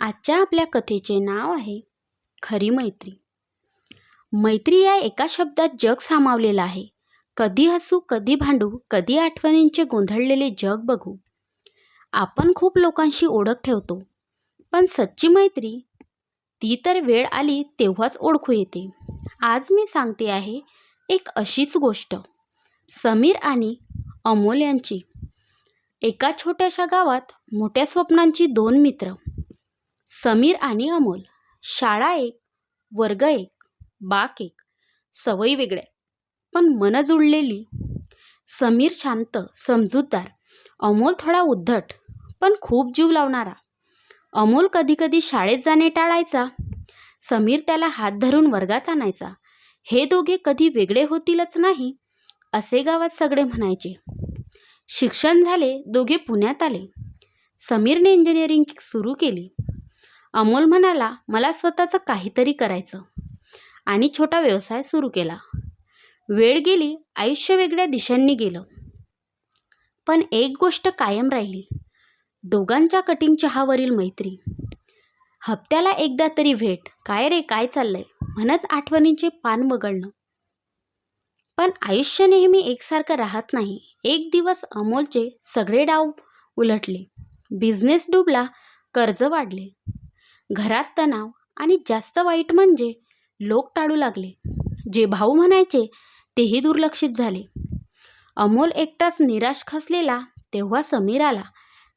आजच्या आपल्या कथेचे नाव आहे खरी मैत्री. मैत्री या एका शब्दात जग सामावलेलं आहे. कधी हसू कधी भांडू कधी आठवणींचे गोंधळलेले जग बघू. आपण खूप लोकांशी ओळख ठेवतो. पण सच्ची मैत्री ती तर वेळ आली तेव्हाच ओळखू येते. आज मी सांगते आहे एक अशीच गोष्ट. समीर आणि अमोल यांची. एका छोट्याशा गावात मोठ्या स्वप्नांची दोन मित्र. समीर आणि अमोल. शाळा एक वर्ग एक बाक एक सवयी वेगळ्या पण मन जुळलेली. समीर शांत समजूतदार. अमोल थोडा उद्धट पण खूप जीव लावणारा. अमोल कधीकधी शाळेत जाणे टाळायचा. समीर त्याला हात धरून वर्गात आणायचा. हे दोघे कधी वेगळे होतीलच नाही असे गावात सगळे म्हणायचे. शिक्षण झाले दोघे पुण्यात आले. समीरने इंजिनिअरिंग सुरू केली. अमोल म्हणाला मला स्वतःचं काहीतरी करायचं. आणि छोटा व्यवसाय सुरू केला. वेळ गेली आयुष्य वेगळ्या दिशांनी गेलं. पण एक गोष्ट कायम राहिली. दोघांच्या कटिंग चहावरील मैत्री. हप्त्याला एकदा तरी भेट काय रे काय चाललंय? म्हणत आठवणींचे पान वगळणं पण आयुष्य नेहमी एकसारखं राहत नाही. एक दिवस अमोलचे सगळे डाव उलटले. बिझनेस डुबला कर्ज वाढले. घरात तणाव आणि जास्त वाईट म्हणजे लोक टाळू लागले. जे भाऊ म्हणायचे तेही दुर्लक्षित झाले. अमोल एकटाच निराश खसलेला तेव्हा समीर आला.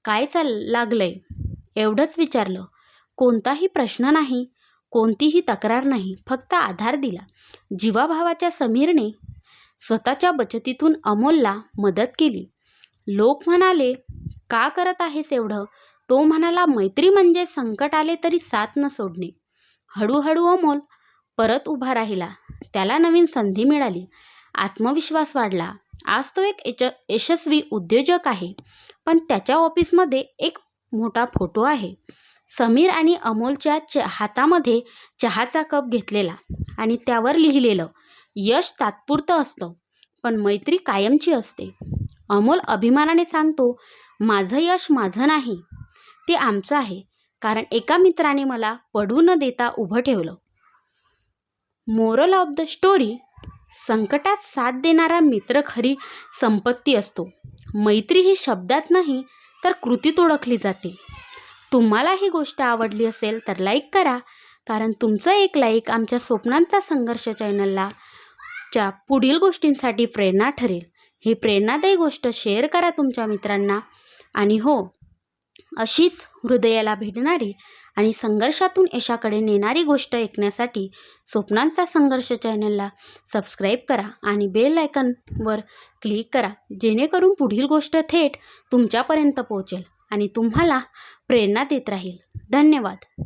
काय चाल लागलंय? एवढंच विचारलं. कोणताही प्रश्न नाही कोणतीही तक्रार नाही फक्त आधार दिला. जीवाभावाच्या समीरने स्वतःच्या बचतीतून अमोलला मदत केली. लोक म्हणाले का करत आहेस एवढं? तो म्हणाला मैत्री म्हणजे संकट आले तरी साथ न सोडणे. हळूहळू अमोल परत उभा राहिला. त्याला नवीन संधी मिळाली. आत्मविश्वास वाढला. आज तो एक यश यशस्वी उद्योजक आहे. पण त्याच्या ऑफिसमध्ये एक मोठा फोटो आहे. समीर आणि अमोलच्या च हातामध्ये चहाचा कप घेतलेला आणि त्यावर लिहिलेलं यश तात्पुरतं असतं पण मैत्री कायमची असते. अमोल अभिमानाने सांगतो माझं यश माझं नाही. ते आमचं आहे. कारण एका मित्राने मला पडू न देता उभं ठेवलं. मोरल ऑफ द स्टोरी संकटात साथ देणारा मित्र खरी संपत्ती असतो. मैत्री ही शब्दात नाही तर कृतीत ओळखली जाते. तुम्हाला ही गोष्ट आवडली असेल तर लाईक करा. कारण तुमचं एक लाईक आमच्या स्वप्नांचा संघर्ष चॅनलला च्या पुढील गोष्टींसाठी प्रेरणा ठरेल. ही प्रेरणादायी गोष्ट शेअर करा तुमच्या मित्रांना. आणि हो अशीच हृदयाला भेटणारी आणि संघर्षातून यशाकडे नेणारी गोष्ट ऐकण्यासाठी स्वप्नांचा संघर्ष चॅनलला सबस्क्राईब करा आणि बेल आयकनवर क्लिक करा जेणेकरून पुढील गोष्ट थेट तुमच्यापर्यंत पोहोचेल आणि तुम्हाला प्रेरणा देत राहील. धन्यवाद.